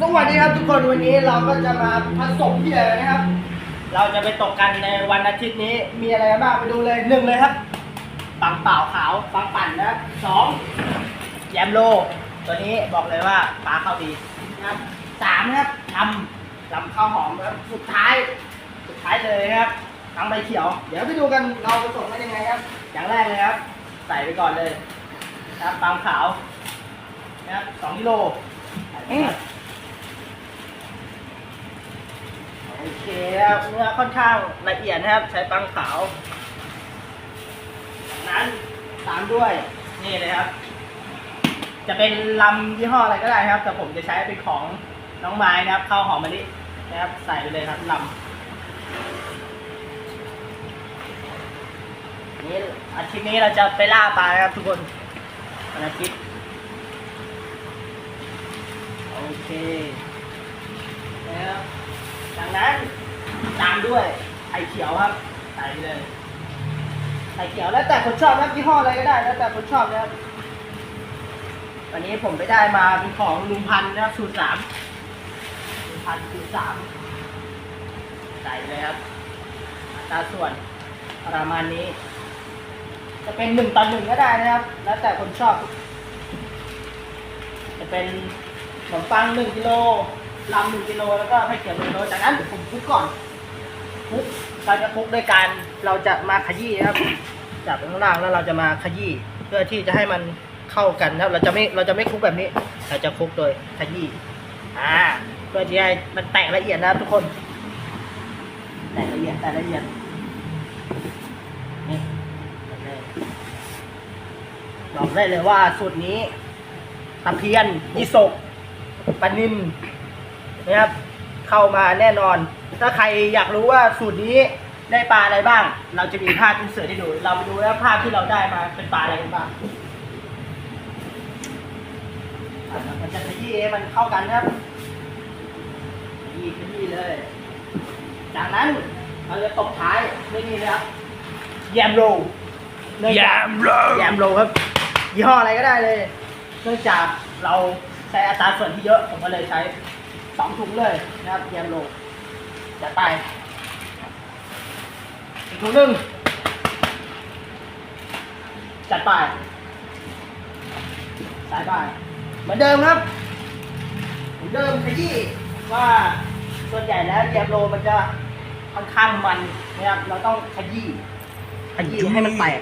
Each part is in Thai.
สวัสดีครับทุกคนวันนี้เราก็จะมาผสมเหยื่อนะครับ เราจะไปตกกันในวันอาทิตย์นี้มีอะไรบ้างไปดูเลยหนึ่งเลยครับปังเปล่าขาวปังปั่นนะสองแยมโล ตัวนี้บอกเลยว่าปลาเข้าดีนะครับสามนะครับลำลำข้าวหอมครับสุดท้าย สุดท้ายเลยนะครับตังใบเขียว เดี๋ยวไปดูกันเราผสมกันยังไงครับ อย่างแรกเลยครับ ใส่ไปก่อนเลยนะครับปังขาวนะครับสองกิโล โอเคครับเนื้อค่อนข้างละเอียดนะครับ ใช้ปังขาวจากนั้นตามด้วยนี่เลยครับ จะเป็นลำยี่ห้ออะไรก็ได้ครับ แต่ผมจะใช้เป็นของน้องไม้นะครับข้าวหอมมะลินะครับ ใส่ไปเลยครับลำนี่อาทิตย์นี้เราจะไปล่าปลานะครับทุกคนวันอาทิตย์โอเคนะครับจากนั้นตามด้วยไข่เขียวครับใส่ไปเลยไข่เขียวแล้วแต่คนชอบนะยี่ห้ออะไรก็ได้ แล้วแต่คนชอบนะครับวันนี้ผมไปได้มาเป็นของลุงพันธ์นะครับสูตรสามลุงพันธ์สูตรสามใส่เลยครับอัตราส่วนประมาณนี้ จะเป็นหนึ่งต่อหนึ่งก็ได้นะครับ แล้วแต่คนชอบ จะเป็น ขนมปังหนึ่งกิโลลำหนึ่งกิโลแล้วก็ไข่เขียวหนึ่งกิโลจากนั้นผมคลุกก่อนคลุกเราจะคลุกด้วยการเราจะมาขยี้นะครับจับข้างล่างแล้วเราจะมาขยี้เพื่อที่จะให้มันเข้ากันนะครับเราจะไม่เราจะไม่คลุกแบบนี้เราจะคลุกโดยขยี้อ่าเพื่อที่ให้มันแตกละเอียดนะครับทุกคน แตกละเอียดแตกละเอียดนี่แบบนี้บอกได้เลยว่าสูตรนี้ตะเพียนยี่สก ปลานินนะครับ เข้ามาแน่นอน ถ้าใครอยากรู้ว่าสูตรนี้ได้ปลาอะไรบ้าง เราจะมีภาพอินเสิร์ตให้ดู เราไปดูแล้วภาพที่เราได้มาเป็นปลาอะไรกันบ้างอะมันจะขยี้ให้มันเข้ากันนะครับขยี้ขยี้เลย จากนั้นเราจะตบท้ายด้วยนี่นะครับแยมโรลเนื่องจาก Yam roll แยมโรลครับยี่ห้ออะไรก็ได้เลย เนื่องจากเรา ใช้อัตราส่วนที่เยอะผมก็เลยใช้สองถุงเลยนะครับแยมโลจะไปอีกถุงหนึ่งจัดไปสายไปเหมือนเดิมครับเหมือนเดิมขยี้ว่าส่วนใหญ่แล้วแยมโลมันจะค่อนข้างมันนะครับเราต้องขยี้ขยี้ให้มันแตก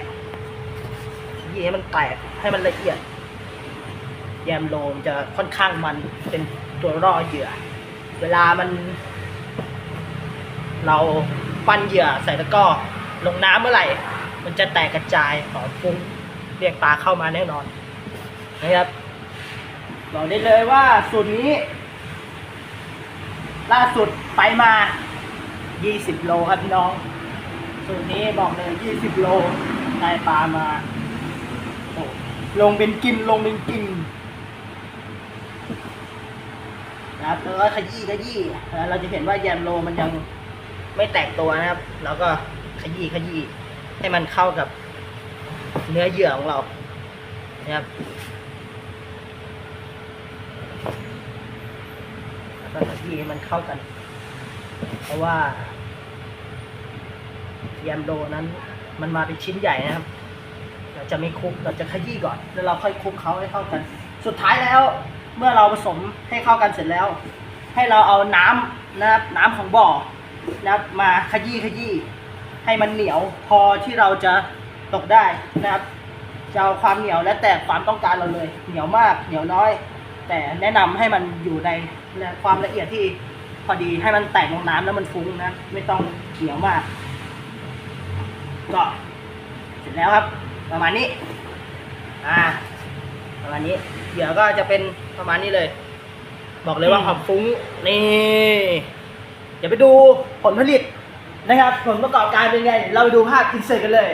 ขยี้ให้มันแตกให้มันละเอียด แยมโลมจะค่อนข้างมันเป็นตัวร่อเหยื่อ เวลามัน เราปั้นเหยื่อใส่ตะกร้อลงน้ำเมื่อไหร่ มันจะแตกกระจายหอมฟุ้งเรียกปลาเข้ามาแน่นอนนะครับบอกได้เลยว่าสูตรนี้ ล่าสุดไปมา 20 โลครับพี่น้อง สูตรนี้บอกเลย 20 โลได้ปลามา ลงเป็นกินลงเป็นกิน นะครับแล้วก็ขยี้ขยี้เราจะเห็นว่าแยมโลมันยังไม่แตกตัวนะครับ แล้วก็ขยี้ขยี้ให้มันเข้ากับเนื้อเหยื่อของเรานะครับแล้วก็ขยี้ให้มันเข้ากัน เพราะว่าแยมโดนั้นมันมาเป็นชิ้นใหญ่นะครับ เราจะไม่คลุกเราจะขยี้ก่อน แล้วเราค่อยคลุกเขาให้เข้ากัน สุดท้ายแล้ว เมื่อเราผสมให้เข้ากันเสร็จแล้ว ให้เราเอาน้ำนะครับน้ำของบ่อนะครับมาขยี้ขยี้ให้มันเหนียวพอที่เราจะตกได้นะครับจะเอาความเหนียวและแต่ความต้องการเราเลย เหนียวมากเหนียวน้อย แต่แนะนำให้มันอยู่ในความละเอียดที่พอดีให้มันแตกลงน้ำแล้วมันฟุ้งนะไม่ต้องเหนียวมาก ก็เสร็จแล้วครับ ประมาณนี้ อ่า ประมาณนี้ เดี๋ยวก็จะเป็นประมาณนี้เลย บอกเลยว่าหอมฟุ้งนี่เดี๋ยวไปดูผลผลิตนะครับ ผลประกอบการเป็นไง เราไปดูภาพอินเสิร์ตกันเลย